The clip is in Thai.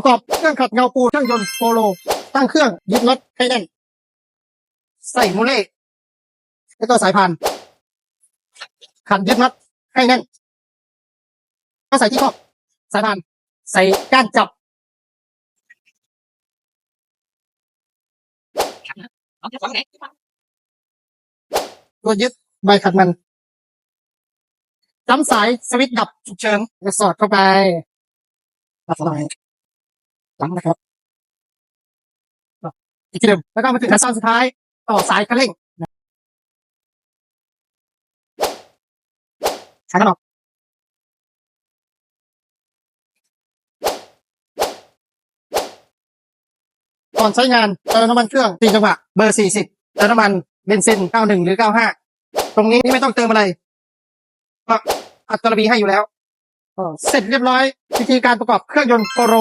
ประกอบเครื่องขัดเงาปูเครื่องยนต์โปโล ตั้งเครื่องยึดน็อตให้แน่น ใส่โมเล่แล้วก็สายพานขันยึดน็อตให้แน่นก็ใส่ที่ครอบสายพานใส่ก้านจับตัวยึดใบขัดมันจ้ำสายสวิตช์ดับฉุกเฉินแล้วสอดเข้าไปตัดสาย หลังนะครับอีกทีเดิมแล้วก็มาถึงขั้นตอนสุดท้ายต่อสายกระเร่งสายกระดอกก่อนใช้งานเติมน้ำมันเครื่องสีจังหวะเบอร์สี่สิบเติมน้ำมันเบนซินเก้าหนึ่งหรือเก้าห้าตรงนี้ไม่ต้องเติมอะไรอัตราบีให้อยู่แล้วเสร็จเรียบร้อยวิธีการประกอบเครื่องยนต์โปโร